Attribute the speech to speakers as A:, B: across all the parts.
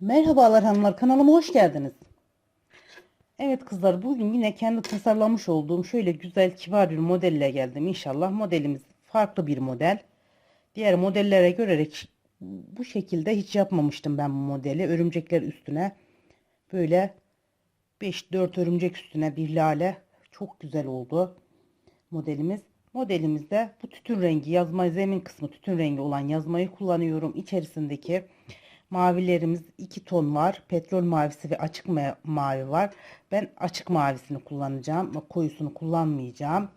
A: Merhabalar hanımlar kanalıma hoş geldiniz. Evet kızlar bugün yine kendi tasarlamış olduğum şöyle güzel kibar bir modelle geldim. İnşallah modelimiz farklı bir model. Diğer modellere göre bu şekilde hiç yapmamıştım ben bu modeli. Örümcekler üstüne böyle 5-4 örümcek üstüne bir lale çok güzel oldu modelimiz. Modelimizde bu tütün rengi yazma zemin kısmı tütün rengi olan yazmayı kullanıyorum. İçerisindeki Mavilerimiz iki ton var. Petrol mavisi ve açık ma- mavi var. Ben açık mavisini kullanacağım. Koyusunu kullanmayacağım.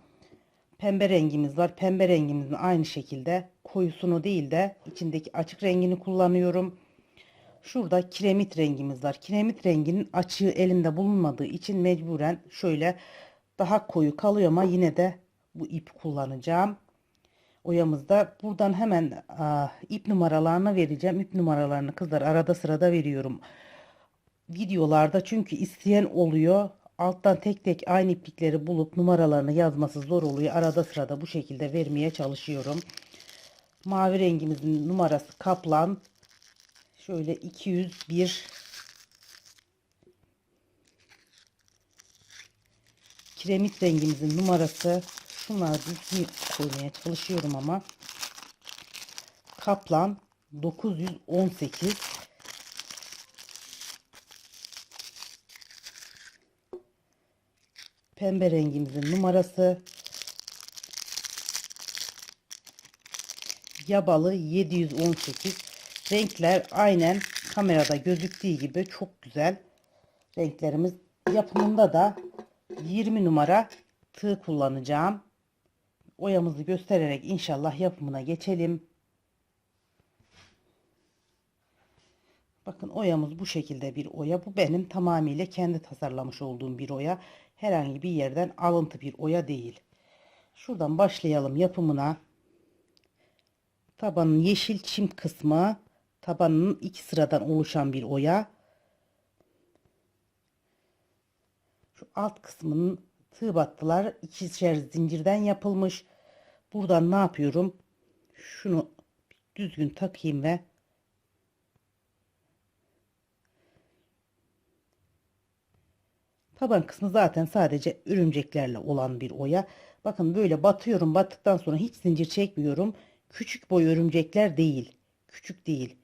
A: Pembe rengimiz var. Pembe rengimizin aynı şekilde koyusunu değil de içindeki açık rengini kullanıyorum. Şurada kiremit rengimiz var. Kiremit renginin açığı elimde bulunmadığı için mecburen şöyle daha koyu kalıyor ama yine de bu ip kullanacağım oyamızda. Buradan hemen a, ip numaralarını vereceğim. İp numaralarını kızlar arada sırada veriyorum. Videolarda çünkü isteyen oluyor. Alttan tek tek aynı iplikleri bulup numaralarını yazması zor oluyor. Arada sırada bu şekilde vermeye çalışıyorum. Mavi rengimizin numarası kaplan. Şöyle 201 kiremit rengimizin numarası şunları düzgün koymaya çalışıyorum ama. Kaplan 918 pembe rengimizin numarası. Yabalı 718 renkler aynen kamerada gözüktüğü gibi çok güzel. Renklerimiz yapımında da 20 numara tığ kullanacağım. Oyamızı göstererek inşallah yapımına geçelim. Bakın oyamız bu şekilde bir oya. Bu benim tamamıyla kendi tasarlamış olduğum bir oya. Herhangi bir yerden alıntı bir oya değil. Şuradan başlayalım yapımına. Tabanın yeşil çim kısmı tabanının iki sıradan oluşan bir oya. Şu alt kısmının tığ battılar ikişer zincirden yapılmış. Buradan ne yapıyorum? Şunu düzgün takayım ve taban kısmı zaten sadece örümceklerle olan bir oya. Bakın böyle batıyorum. Battıktan sonra hiç zincir çekmiyorum. Küçük boy örümcekler değil. Küçük değil.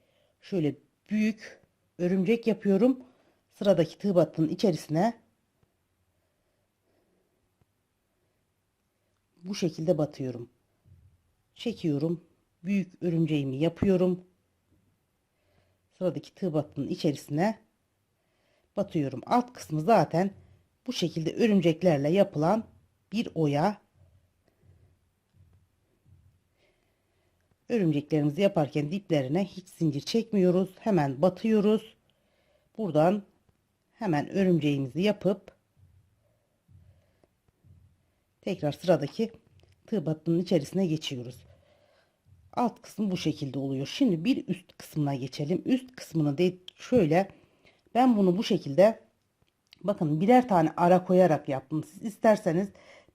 A: Şöyle büyük örümcek yapıyorum. Sıradaki tığ battının içerisine bu şekilde batıyorum. Çekiyorum. Büyük örümceğimi yapıyorum. Sıradaki tığ battının içerisine batıyorum. Alt kısmı zaten bu şekilde örümceklerle yapılan bir oya. Örümceklerimizi yaparken diplerine hiç zincir çekmiyoruz. Hemen batıyoruz. Buradan hemen örümceğimizi yapıp tekrar sıradaki tığ battının içerisine geçiyoruz. Alt kısmı bu şekilde oluyor. Şimdi bir üst kısmına geçelim. Üst kısmını de şöyle ben bunu bu şekilde bakın birer tane ara koyarak yaptım. Siz isterseniz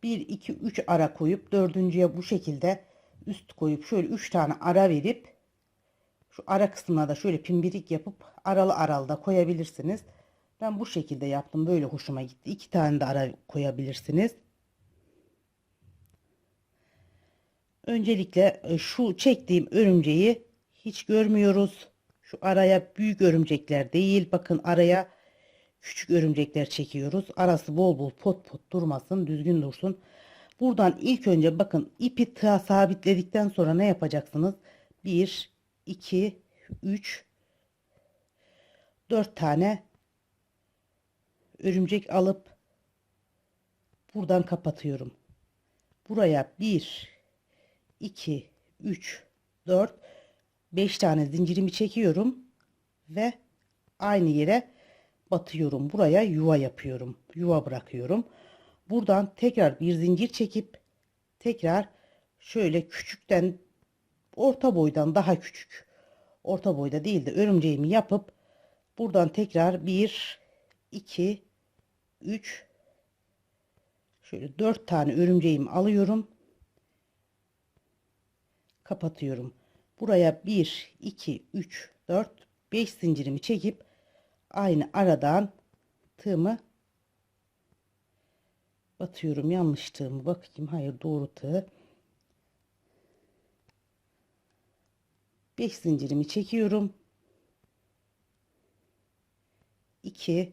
A: 1 2 3 ara koyup dördüncüye bu şekilde üst koyup şöyle 3 tane ara verip şu ara kısmına da şöyle pimbirik yapıp aralı aralı da koyabilirsiniz. Ben bu şekilde yaptım. Böyle hoşuma gitti. 2 tane de ara koyabilirsiniz. Öncelikle e, şu çektiğim örümceği hiç görmüyoruz. Şu araya büyük örümcekler değil. Bakın araya küçük örümcekler çekiyoruz. Arası bol bol pot pot durmasın. Düzgün dursun. Buradan ilk önce bakın ipi tığa sabitledikten sonra ne yapacaksınız? 1, 2, 3, 4 tane örümcek alıp buradan kapatıyorum. Buraya 1, 2, 3, 4, 5 tane zincirimi çekiyorum ve aynı yere batıyorum. Buraya yuva yapıyorum. Yuva bırakıyorum. Buradan tekrar bir zincir çekip tekrar şöyle küçükten orta boydan daha küçük orta boyda değil de örümceğimi yapıp buradan tekrar 1 2 3 şöyle 4 tane örümceğimi alıyorum kapatıyorum. Buraya 1, 2, 3, 4, 5 zincirimi çekip aynı aradan tığımı batıyorum. Yanlış tığ mı? Bakayım. Hayır doğru tığ. 5 zincirimi çekiyorum. 2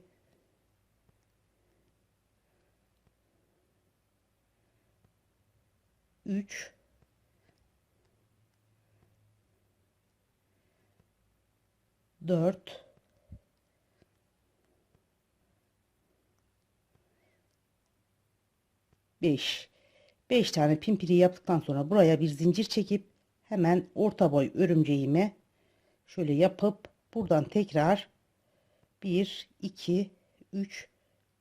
A: 3 4 5 5 tane pimpiri yaptıktan sonra buraya bir zincir çekip hemen orta boy örümceğime şöyle yapıp buradan tekrar 1 2 3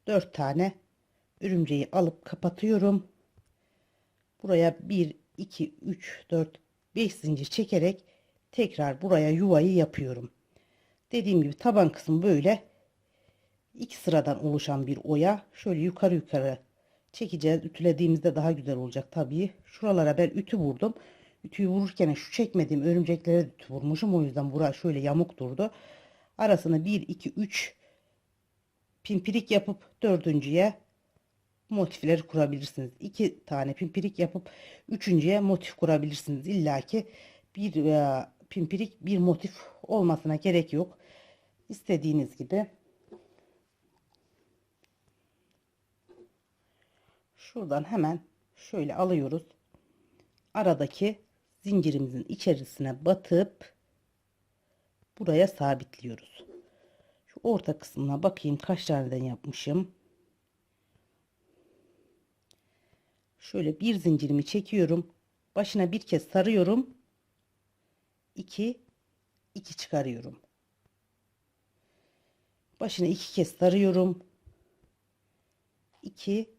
A: 4 tane örümceği alıp kapatıyorum. Buraya 1 2 3 4 5 zincir çekerek tekrar buraya yuvayı yapıyorum. Dediğim gibi taban kısmı böyle iki sıradan oluşan bir oya. Şöyle yukarı yukarı çekeceğiz. Ütülediğimizde daha güzel olacak tabii. Şuralara ben ütü vurdum. Ütüyü vururken şu çekmediğim örümceklere ütü vurmuşum. O yüzden bura şöyle yamuk durdu. Arasına 1 2 3 pimpirik yapıp dördüncüye motifleri kurabilirsiniz. İki tane pimpirik yapıp üçüncüye motif kurabilirsiniz. İlla ki bir e, pimpirik bir motif olmasına gerek yok. İstediğiniz gibi. Şuradan hemen şöyle alıyoruz. Aradaki zincirimizin içerisine batıp buraya sabitliyoruz. Şu orta kısmına bakayım kaç taneden yapmışım. Şöyle bir zincirimi çekiyorum. Başına bir kez sarıyorum. 2 2 çıkarıyorum. Başına iki kez sarıyorum. 2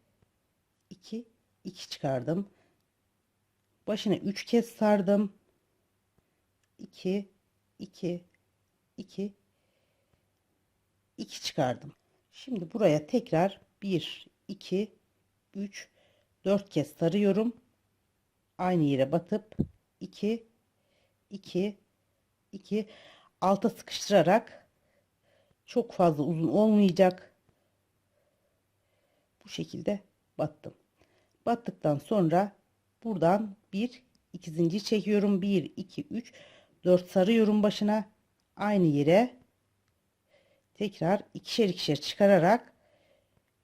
A: 2 2 çıkardım. Başına 3 kez sardım. 2 2 2 2 çıkardım. Şimdi buraya tekrar 1 2 3 4 kez sarıyorum. Aynı yere batıp 2 2 2 alta sıkıştırarak çok fazla uzun olmayacak. Bu şekilde battım. Battıktan sonra buradan 1 2 zincir çekiyorum. 1 2 3 4 sarıyorum başına. Aynı yere tekrar ikişer ikişer çıkararak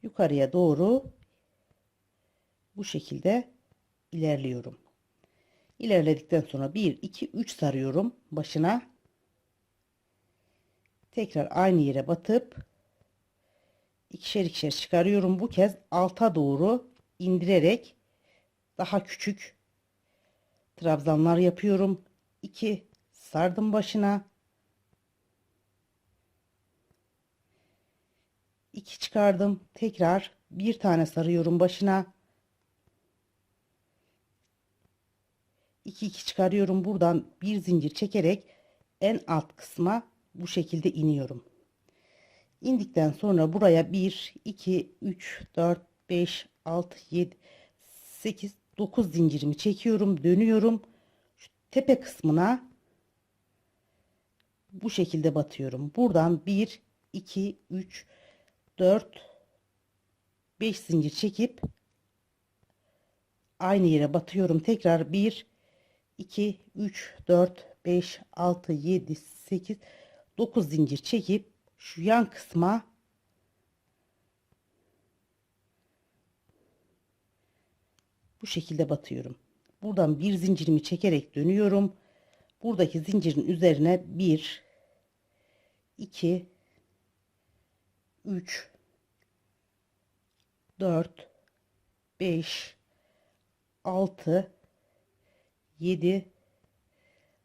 A: yukarıya doğru bu şekilde ilerliyorum. İlerledikten sonra 1 2 3 sarıyorum başına. Tekrar aynı yere batıp ikişer ikişer çıkarıyorum. Bu kez alta doğru indirerek daha küçük trabzanlar yapıyorum. 2 sardım başına. 2 çıkardım. Tekrar bir tane sarıyorum başına. 2 2 çıkarıyorum. Buradan bir zincir çekerek en alt kısma bu şekilde iniyorum. İndikten sonra buraya 1 2 3 4 5 6 7 8 9 zincirimi çekiyorum, dönüyorum. Şu tepe kısmına bu şekilde batıyorum. Buradan 1 2 3 4 5 zincir çekip aynı yere batıyorum. Tekrar 1 2 3 4 5 6 7 8 9 zincir çekip şu yan kısma bu şekilde batıyorum. Buradan bir zincirimi çekerek dönüyorum. Buradaki zincirin üzerine 1 2 3 4 5 6 7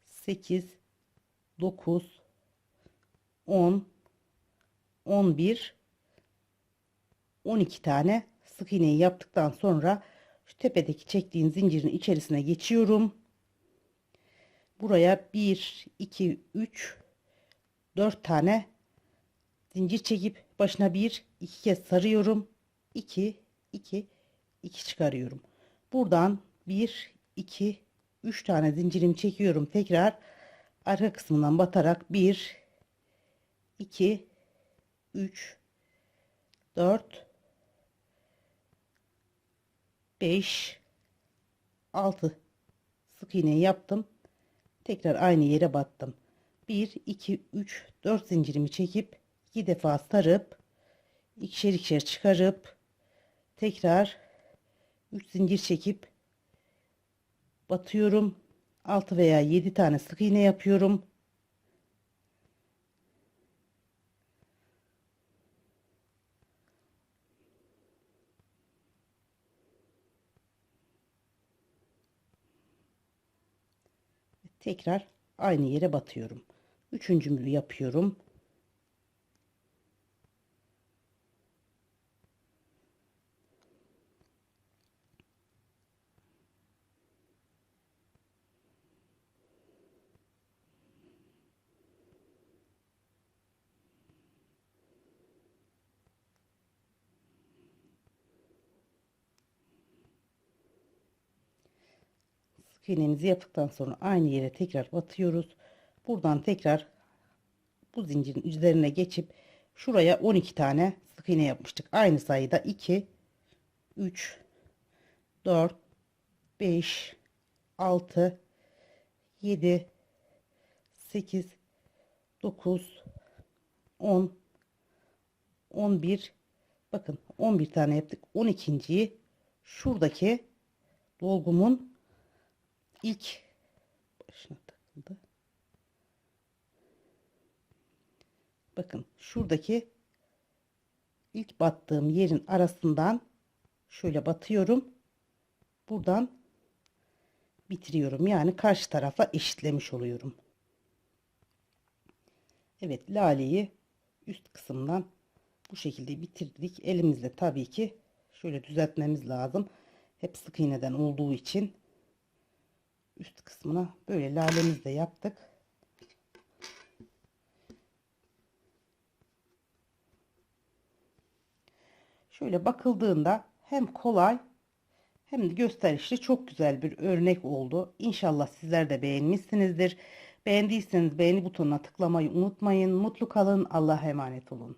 A: 8 9 10 11 12 tane sık iğneyi yaptıktan sonra şu tepedeki çektiğin zincirin içerisine geçiyorum. Buraya 1 2 3 4 tane zincir çekip başına 1 2 kez sarıyorum. 2 2 2 çıkarıyorum. Buradan 1 2 3 tane zincirimi çekiyorum. Tekrar arka kısmından batarak 1 2 3 4 5 6 sık iğne yaptım. Tekrar aynı yere battım. 1 2 3 4 zincirimi çekip 2 defa sarıp ikişer ikişer çıkarıp tekrar 3 zincir çekip batıyorum. 6 veya 7 tane sık iğne yapıyorum. Tekrar aynı yere batıyorum. Üçüncümü yapıyorum. Sık iğnemizi yaptıktan sonra aynı yere tekrar batıyoruz. Buradan tekrar bu zincirin üzerine geçip şuraya 12 tane sık iğne yapmıştık. Aynı sayıda 2 3 4 5 6 7 8 9 10 11 bakın 11 tane yaptık 12.yi şuradaki dolgumun ilk başına takıldı. Bakın şuradaki ilk battığım yerin arasından şöyle batıyorum. Buradan bitiriyorum. Yani karşı tarafa eşitlemiş oluyorum. Evet laleyi üst kısımdan bu şekilde bitirdik. Elimizle tabii ki şöyle düzeltmemiz lazım. Hep sık iğneden olduğu için üst kısmına böyle lalemizi de yaptık. Şöyle bakıldığında hem kolay hem de gösterişli çok güzel bir örnek oldu. İnşallah sizler de beğenmişsinizdir. Beğendiyseniz beğeni butonuna tıklamayı unutmayın. Mutlu kalın. Allah'a emanet olun.